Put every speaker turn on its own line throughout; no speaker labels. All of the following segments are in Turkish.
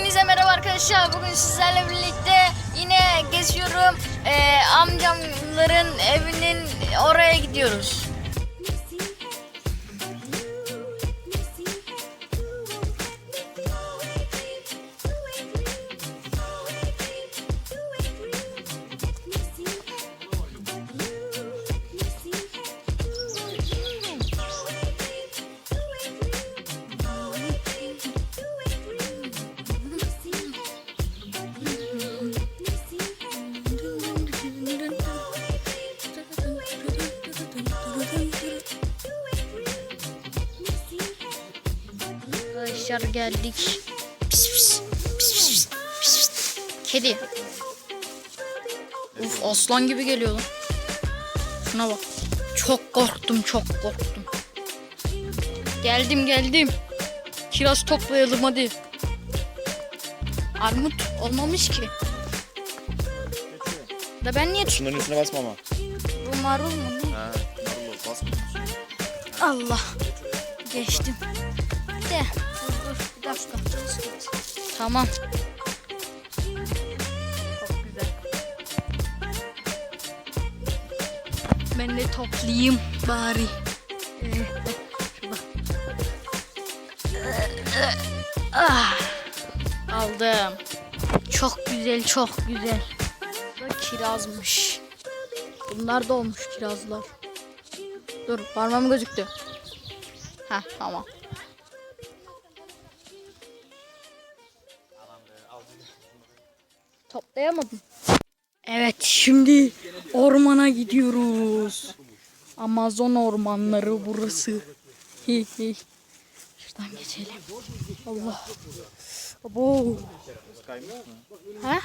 Hepinize merhaba arkadaşlar. Bugün sizlerle birlikte yine geziyorum. Ee, amcamların evinin oraya gidiyoruz. Arkadaşlar geldik. Pis pis. Pis pis pis. Pis pis. Kedi. Uf aslan gibi geliyor lan. Şuna bak. Çok korktum çok korktum. Geldim geldim. Kiraz toplayalım hadi. Armut olmamış ki. Da ben niye
Şunların üstüne basma ama.
Bu marul mu ne?
Ha, marul ol, basma.
Allah. Geçtim. De. Dakika. Tamam. Çok güzel. Ben de toplayayım bari. Ee, şurada. Ah, aldım. Çok güzel, çok güzel. Bu kirazmış. Bunlar da olmuş kirazlar. Dur parmağım gözüktü. Ha tamam. Toplayamadım. Evet şimdi ormana gidiyoruz. Amazon ormanları burası. Şuradan geçelim. Allah. Abo. Ha?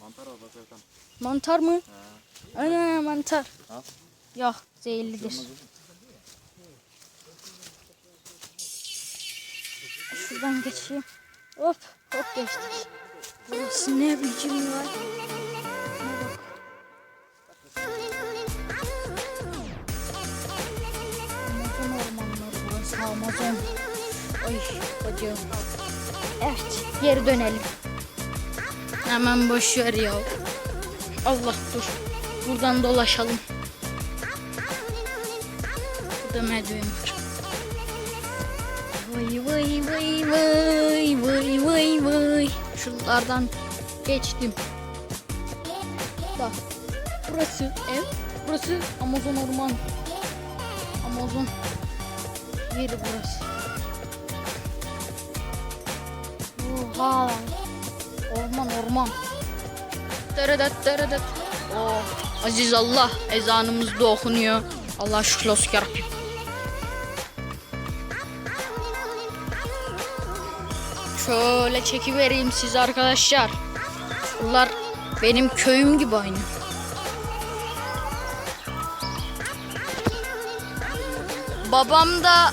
Mantar.
Mantar mı? Ana mantar.
Al.
Yok zehirlidir. Şuradan geçeyim. Hop hop geçtik. Burası ne biçim var? Amazon ormanları Amazon. Ay bacım. Evet geri dönelim. Hemen boş ver ya. Allah dur. Buradan dolaşalım. Burada merdiven var. Vay vay vay vay vay vay vay. Şuralardan geçtim. Bak. Burası ev. Burası Amazon orman. Amazon yeri burası. Oha. Orman orman. Dırıdıt dırıdıt. Oh, aziz Allah ezanımız da okunuyor. Allah şükür olsun yarabbim. Şöyle çekivereyim size arkadaşlar. Bunlar benim köyüm gibi aynı. Babam da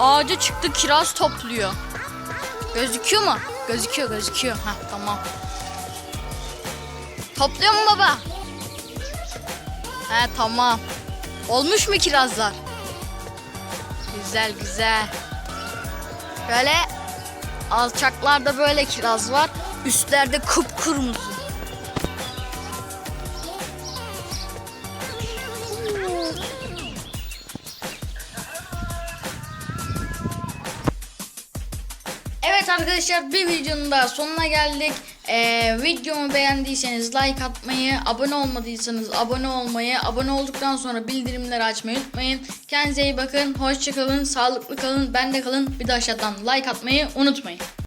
ağaca çıktı kiraz topluyor. Gözüküyor mu? Gözüküyor gözüküyor. Ha tamam. Topluyor mu baba? He tamam. Olmuş mu kirazlar? Güzel güzel. Böyle alçaklarda böyle kiraz var. Üstlerde kıpkırmızı. Evet arkadaşlar bir videonun daha sonuna geldik. Ee, videomu beğendiyseniz like atmayı, abone olmadıysanız abone olmayı, abone olduktan sonra bildirimleri açmayı unutmayın. Kendinize iyi bakın, hoşçakalın, sağlıklı kalın, bende kalın. Bir de aşağıdan like atmayı unutmayın.